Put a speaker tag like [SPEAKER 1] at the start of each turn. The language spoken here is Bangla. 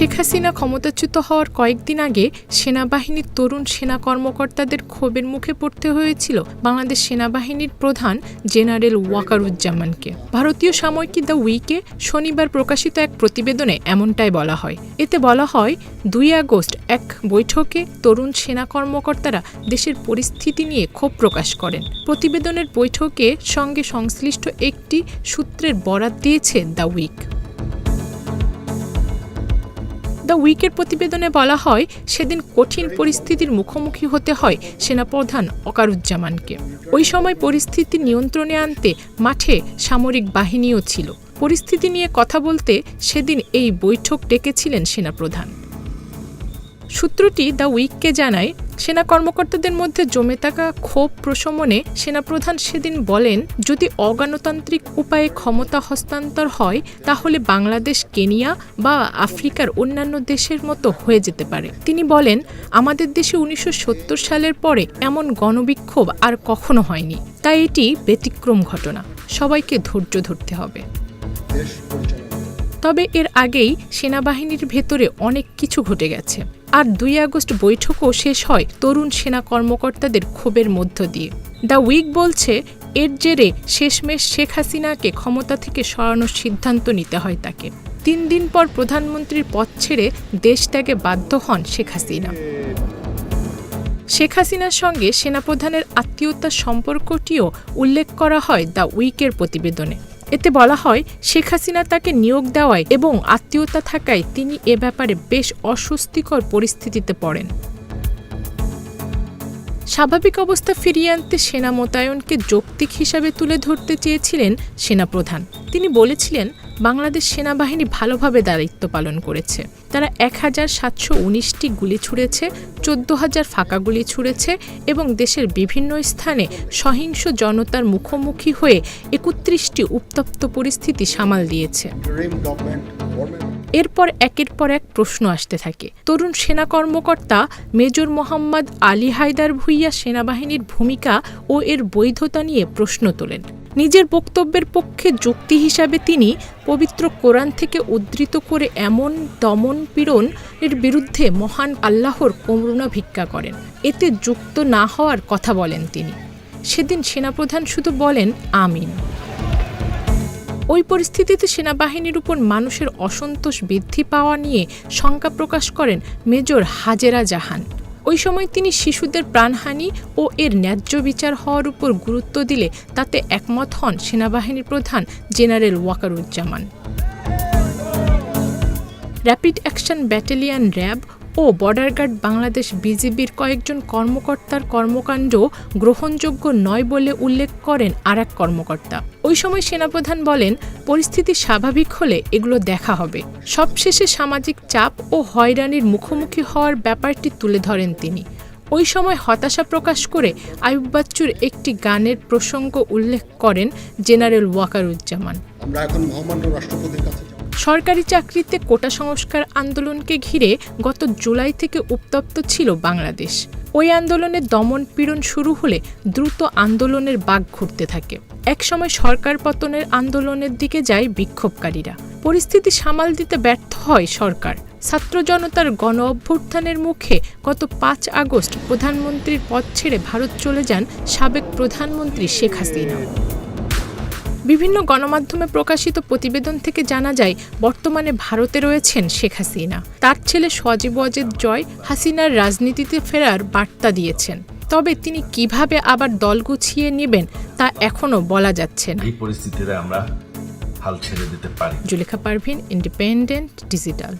[SPEAKER 1] শেখ হাসিনা ক্ষমতাচ্যুত হওয়ার কয়েকদিন আগে সেনাবাহিনীর তরুণ সেনা কর্মকর্তাদের ক্ষোভের মুখে পড়তে হয়েছিল বাংলাদেশ সেনাবাহিনীর প্রধান জেনারেল ওয়াকারুজ্জামানকে। ভারতীয় সাময়িকী দ্য উইকে শনিবার প্রকাশিত এক প্রতিবেদনে এমনটাই বলা হয়। এতে বলা হয়, দুই আগস্ট এক বৈঠকে তরুণ সেনা কর্মকর্তারা দেশের পরিস্থিতি নিয়ে ক্ষোভ প্রকাশ করেন। প্রতিবেদনের বৈঠকে সঙ্গে সংশ্লিষ্ট একটি সূত্রের বরাত দিয়েছে দ্য উইক। দ্য উইকের প্রতিবেদনে বলা হয়, সেদিন কঠিন পরিস্থিতির মুখোমুখি হতে হয় সেনাপ্রধান অকারুজ্জামানকে। ওই সময় পরিস্থিতি নিয়ন্ত্রণে আনতে মাঠে সামরিক বাহিনীও ছিল। পরিস্থিতি নিয়ে কথা বলতে সেদিন এই বৈঠক ডেকেছিলেন সেনাপ্রধান। সূত্রটি দ্য উইককে জানায় সেনা কর্মকর্তাদের মধ্যে জমে থাকা ক্ষোভ প্রশমনে সেনাপ্রধান সেদিন বলেন, যদি অগণতান্ত্রিক উপায়ে ক্ষমতা হস্তান্তর হয়, তাহলে বাংলাদেশ কেনিয়া বা আফ্রিকার অন্যান্য দেশের মতো হয়ে যেতে পারে। তিনি বলেন, আমাদের দেশে উনিশশো সত্তর সালের পরে এমন গণবিক্ষোভ আর কখনো হয়নি। তাই এটি ব্যতিক্রম ঘটনা। সবাইকে ধৈর্য ধরতে হবে। তবে এর আগেই সেনাবাহিনীর ভেতরে অনেক কিছু ঘটে গেছে। আর দুই আগস্ট বৈঠকও শেষ হয় তরুণ সেনা কর্মকর্তাদের ক্ষোভের মধ্য দিয়ে। দ্য উইক বলছে, এর জেরে শেষমেশ শেখ হাসিনাকে ক্ষমতা থেকে সরানোর সিদ্ধান্ত নিতে হয় তাকে। তিন দিন পর প্রধানমন্ত্রীর পদ ছেড়ে দেশ ত্যাগে বাধ্য হন শেখ হাসিনা। শেখ হাসিনার সঙ্গে সেনাপ্রধানের আত্মীয়তার সম্পর্কটিও উল্লেখ করা হয় দ্য উইকের প্রতিবেদনে। এতে বলা হয়, শেখ হাসিনা তাকে নিয়োগ দেওয়ায় এবং আত্মীয়তা থাকায় তিনি এ ব্যাপারে বেশ অস্বস্তিকর পরিস্থিতিতে পড়েন। স্বাভাবিক অবস্থা ফিরিয়ে আনতে সেনা মোতায়নকে যৌক্তিক হিসাবে তুলে ধরতে চেয়েছিলেন সেনাপ্রধান। তিনি বলেছিলেন, বাংলাদেশ সেনাবাহিনী ভালোভাবে দায়িত্ব পালন করেছে। তারা এক হাজার সাতশো উনিশটি গুলি ছুড়েছে চোদ্দ হাজার ফাঁকা গুলি ছুড়েছে এবং দেশের বিভিন্ন স্থানে সহিংস জনতার মুখোমুখি হয়ে একত্রিশটি উত্তপ্ত পরিস্থিতি সামাল দিয়েছে। এরপর একের পর এক প্রশ্ন আসতে থাকে। তরুণ সেনা কর্মকর্তা মেজর মোহাম্মদ আলী হায়দার ভুইয়া সেনাবাহিনীর ভূমিকা ও এর বৈধতা নিয়ে প্রশ্ন তোলেন। নিজের বক্তব্যের পক্ষে যুক্তি হিসাবে তিনি পবিত্র কোরআন থেকে উদ্ধৃত করে এমন দমন পীড়ন এর বিরুদ্ধে মহান আল্লাহর করুণা ভিক্ষা করেন। এতে যুক্ত না হওয়ার কথা বলেন তিনি। সেদিন সেনাপ্রধান শুধু বলেন, আমিন। ওই পরিস্থিতিতে সেনাবাহিনীর উপর মানুষের অসন্তোষ বৃদ্ধি পাওয়া নিয়ে শঙ্কা প্রকাশ করেন মেজর হাজেরা জাহান। ওই সময় তিনি শিশুদের প্রাণহানি ও এর ন্যায্য বিচার হওয়ার উপর গুরুত্ব দিলে তাতে একমত হন সেনাবাহিনীর প্রধান general Wakeruzzaman. Rapid action battalion RAB ও বর্ডার গার্ড বাংলাদেশ বিজিবির কয়েকজন কর্মকর্তার কর্মকাণ্ড গ্রহণযোগ্য নয় বলে উল্লেখ করেন আর এক কর্মকর্তা। ওই সময় সেনাপ্রধান বলেন, পরিস্থিতি স্বাভাবিক হলে এগুলো দেখা হবে। সবশেষে সামাজিক চাপ ও হয়রানির মুখোমুখি হওয়ার ব্যাপারটি তুলে ধরেন তিনি। ওই সময় হতাশা প্রকাশ করে আয়ুব বাচ্চুর একটি গানের প্রসঙ্গ উল্লেখ করেন জেনারেল ওয়াকারুজ্জামান।
[SPEAKER 2] আমরা এখন মহামান্য রাষ্ট্রপতির কাছে।
[SPEAKER 1] সরকারি চাকরিতে কোটা সংস্কার আন্দোলনকে ঘিরে গত জুলাই থেকে উত্তপ্ত ছিল বাংলাদেশ। ওই আন্দোলনের দমন পীড়ন শুরু হলে দ্রুত আন্দোলনের বাঘ ঘুরতে থাকে। একসময় সরকার পতনের আন্দোলনের দিকে যায় বিক্ষোভকারীরা। পরিস্থিতি সামাল দিতে ব্যর্থ হয় সরকার। ছাত্র জনতার গণ অভ্যুত্থানের মুখে গত পাঁচ আগস্ট প্রধানমন্ত্রীর পদ ছেড়ে ভারত চলে যান সাবেক প্রধানমন্ত্রী শেখ হাসিনা। বিভিন্ন গণমাধ্যমে প্রকাশিত প্রতিবেদন থেকে জানা যায় বর্তমানে ভারতে রয়েছেন শেখ হাসিনা। তার ছেলে সজীব অজেদ জয় হাসিনার রাজনীতিতে ফেরার বার্তা দিয়েছেন। তবে তিনি কীভাবে আবার দল গুছিয়ে নেবেন তা এখনও বলা যাচ্ছে না।
[SPEAKER 3] এই পরিস্থিতিতে আমরা হাল ছেড়ে দিতে পারি।
[SPEAKER 1] Zulekha Parvin independent digital.